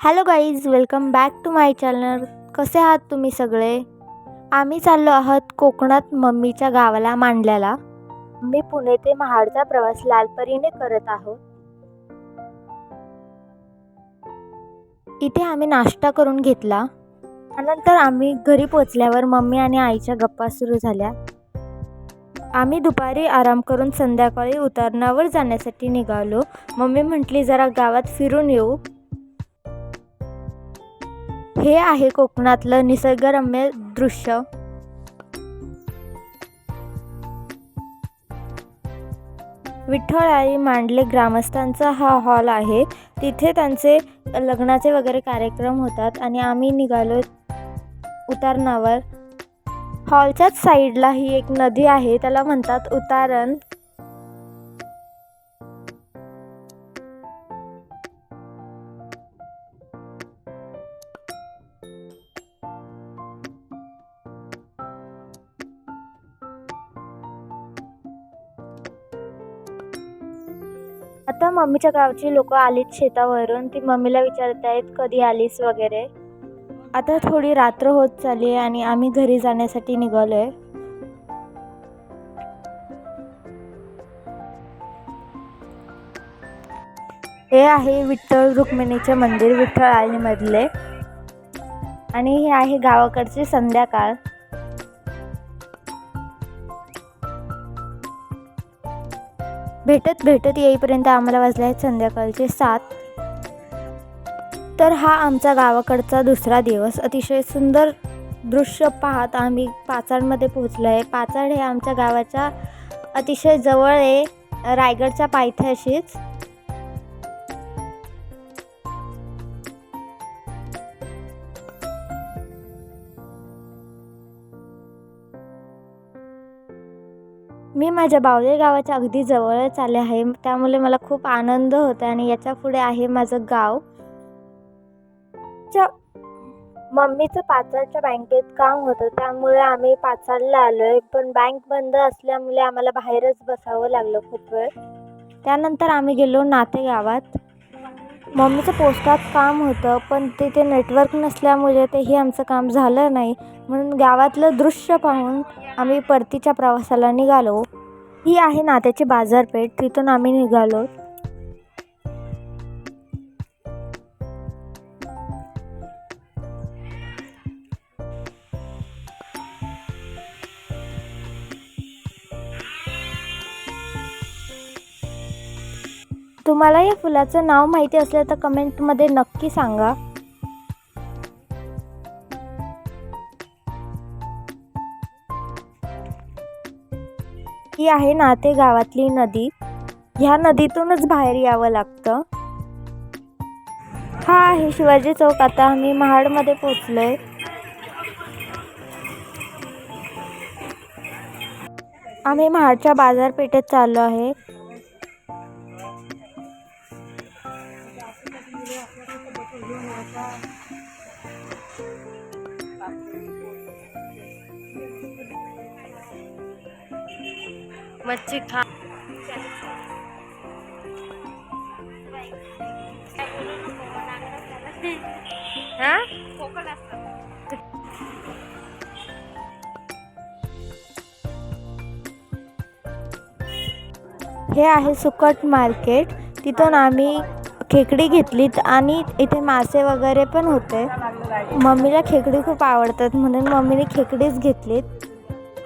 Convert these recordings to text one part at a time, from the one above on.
Hello guys welcome back to my channel कसे आहात तुम्ही सगळे? आम्ही चाललो आहोत कोकणात मम्मीच्या गावाला मांडल्याला. मी पुणे ते महाडचा प्रवास लालपरीने करत आहोत इथे आम्ही नाश्ता करून घेतला. त्यानंतर आम्ही घरी पोचल्यावर मम्मी आणि आईच्या गप्पा सुरू झाल्या. आम्ही दुपारी आराम करून संध्याकाळी उतरणावर जाण्यासाठी निघालो. मम्मी म्हटली जरा गावात फिरून येऊ. हे आहे कोकणातलं निसर्गरम्य दृश्य. विठ्ठळाई मांडले ग्रामस्थांचा हा हॉल आहे. तिथे त्यांचे लग्नाचे वगैरे कार्यक्रम होतात आणि आम्ही निघालो उतारणावर. हॉलच्याच साईडला ही एक नदी आहे त्याला म्हणतात उतारण. आता मम्मीच्या गावची लोक आलीत शेतावरून. ती मम्मीला विचारत आहेत कधी आलीस वगैरे? आता थोडी रात्र होत चालली आहे आणि आम्ही घरी जाण्यासाठी निघालो आहे हे आहे विठ्ठल रुक्मिणीचे मंदिर विठ्ठल आलीमधले आणि हे आहे गावाकडची संध्याकाळ. भेटत भेटत येईपर्यंत आम्हाला वाजले आहेत संध्याकाळचे सात. तर हा आमचा गावाकडचा दुसरा दिवस. अतिशय सुंदर दृश्य पाहत आम्ही पाचाडमध्ये पोहोचलो आहे पाचाड हे आमच्या गावाच्या अतिशय जवळ आहे. रायगडच्या पायथ्याशीच. मी माझ्या बावले गावाच्या अगदी जवळच आले आहे. त्यामुळे मला खूप आनंद होता आणि याच्यापुढे आहे माझं गाव. च्या मम्मीचं पाचाडच्या बँकेत काम होतं. त्यामुळे आम्ही पाचाडला आलो आहे पण बँक बंद असल्यामुळे आम्हाला बाहेरच बसावं लागलं खूप वेळ. त्यानंतर आम्ही गेलो नाते गावात मम्मीचं पोस्टात काम होतं पण तिथे नेटवर्क नसल्यामुळे तेही आमचं काम झालं नाही. म्हणून गावातलं दृश्य पाहून आम्ही परतीच्या प्रवासाला निघालो. ही आहे नात्याची बाजारपेठ. तिथून आम्ही निघालो. तुम्हाला या फुलाचं नाव माहिती असलं तर कमेंटमध्ये नक्की सांगा. ही आहे नाते गावातली नदी. ह्या नदीतूनच बाहेर यावं लागतं. हा आहे शिवाजी चौक. आता आम्ही महाडमध्ये पोचलोय आम्ही महाडच्या बाजारपेठेत चाललो आहे. बच्चे खा हा? हे आहे सुकट मार्केट. तिथून आम्ही खेकडी घेतलीत आणि इथे मासे वगैरे पण होते. मम्मीला खेकडी खूप आवडतात म्हणून मम्मीने खेकडीच घेतलीत.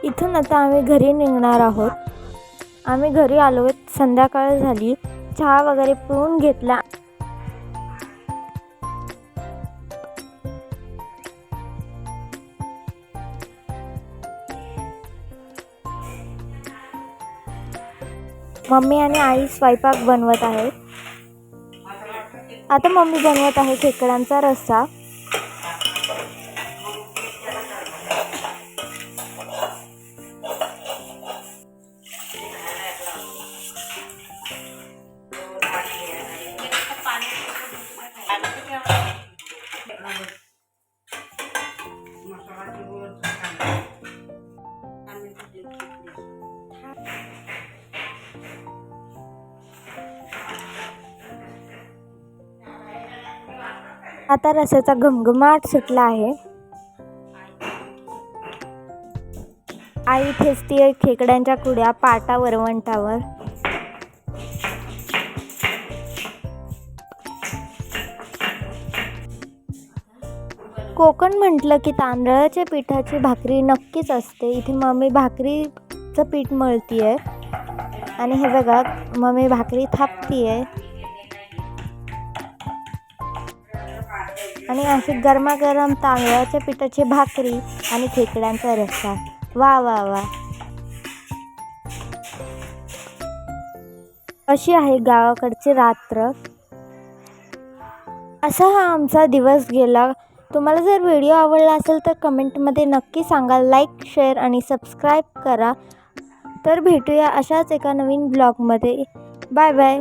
इथून आता आम्ही घरी निघणार आहोत. आम्ही घरी आलो संध्याकाळ झाली. चहा वगैरे पिऊन घेतला. मम्मी आणि आई स्वयंपाक बनवत आहेत. आता मम्मी बनवत आहे खेकड्यांचा रस्सा. आता रस्याचा घमघमाट सुटला आहे. आई ठेचतीये खेकड्यांच्या कुड्या पाटा वरवंटावर. कोकण म्हटलं की तांदळाच्या पिठाची भाकरी नक्कीच असते. इथे मम्मी भाकरीचं पीठ मळती आहे आणि हे बघा मम्मी भाकरी थापती आहे आणि अशी गरमागरम तांदळाच्या पिठाची भाकरी आणि खेकड्यांचा रस्सा. वा वा वा. अशी आहे गावाकडची रात्र. असा हा आमचा दिवस गेला. तुम्हाला जर व्हिडिओ आवडला असेल तर कमेंटमध्ये नक्की सांगा. लाईक शेअर आणि सबस्क्राईब करा. तर भेटूया अशाच एका नवीन ब्लॉगमध्ये. Bye bye.